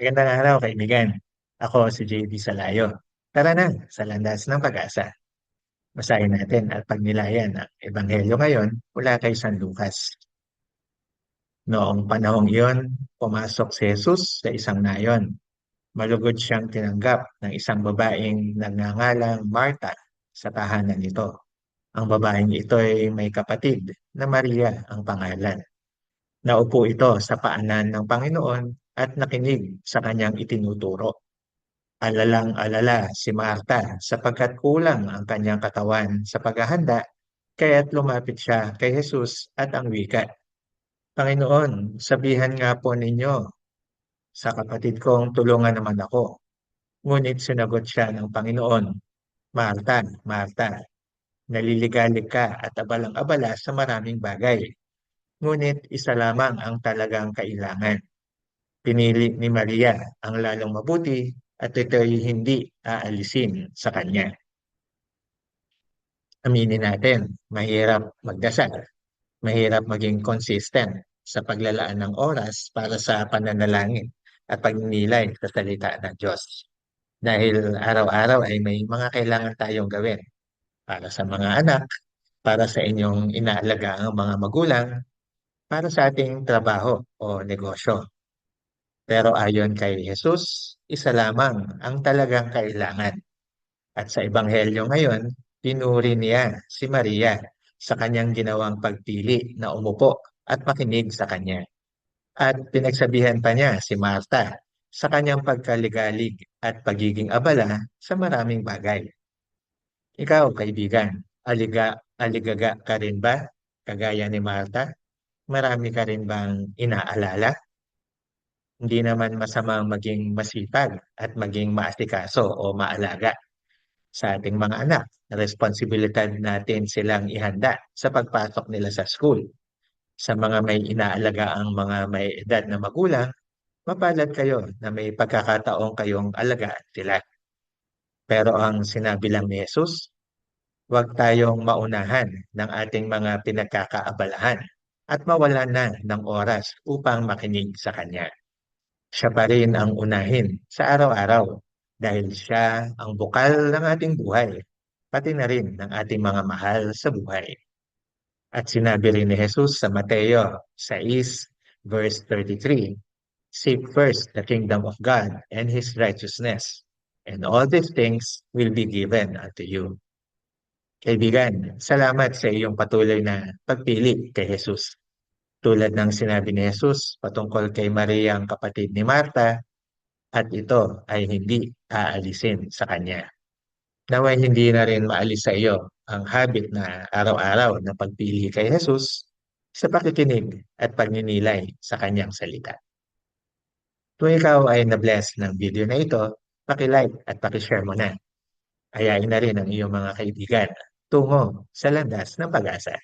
Magandang araw, kaibigan. Ako si JB Salayo. Tara na sa landas ng pag-asa. Basahin natin at pagnilayan ang Ebanghelyo ngayon mula kay San Lucas. Noong panahong iyon, pumasok si Jesus sa isang nayon. Malugod siyang tinanggap ng isang babaeng nagngangalang Marta sa tahanan nito. Ang babaeng ito ay may kapatid na Maria ang pangalan. Naupo ito sa paanan ng Panginoon at nakinig sa kanyang itinuturo. Alalang-alala si Marta sapagkat kulang ang kanyang katawan sa paghahanda, kaya't lumapit siya kay Jesus at ang wika. Panginoon, sabihan nga po ninyo sa kapatid kong tulungan naman ako. Ngunit sinagot siya ng Panginoon, Marta, Marta, naliligalig ka at abalang-abala sa maraming bagay. Ngunit isa lamang ang talagang kailangan. Pinili ni Maria ang lalong mabuti at ito'y hindi aalisin sa kanya. Aminin natin, mahirap magdasal, mahirap maging consistent sa paglalaan ng oras para sa pananalangin at pagninilay sa salita ng Diyos. Dahil araw-araw ay may mga kailangan tayong gawin para sa mga anak, para sa inyong inaalaga ang mga magulang, para sa ating trabaho o negosyo. Pero ayon kay Jesus, isa lamang ang talagang kailangan. At sa Ebanghelyo ngayon, pinuri niya si Maria sa kanyang ginawang pagpili na umupo at makinig sa kanya. At pinagsabihan pa niya si Marta sa kanyang pagkaligalig at pagiging abala sa maraming bagay. Ikaw, kaibigan, aliga, aligaga ka rin ba? Kagaya ni Marta? Marami ka rin bang inaalala? Hindi naman masamang maging masipag at maging maasikaso o maalaga sa ating mga anak. Responsibilidad natin silang ihanda sa pagpasok nila sa school. Sa mga may inaalaga ang mga may edad na magulang, mapalad kayo na may pagkakataong kayong alagaan sila. Pero ang sinabi lang ni Jesus, huwag tayong maunahan ng ating mga pinagkakaabalahan at mawalan na ng oras upang makinig sa Kanya. Siya pa rin ang unahin sa araw-araw dahil siya ang bukal ng ating buhay, pati na rin ng ating mga mahal sa buhay. At sinabi rin ni Jesus sa Mateo 6 verse 33, Seek first the kingdom of God and His righteousness, and all these things will be given unto you. Kaibigan, salamat sa iyong patuloy na pagpili kay Jesus. Tulad ng sinabi ni Jesus patungkol kay Maria ang kapatid ni Marta, at ito ay hindi aalisin sa kanya. Naway hindi na rin maalis sa iyo ang habit na araw-araw na pagpili kay Jesus sa pakikinig at pagninilay sa kanyang salita. Kung ikaw ay na-bless ng video na ito, paki-like at paki-share mo na. Ayain na rin ang iyong mga kaibigan tungo sa landas ng pag-asa.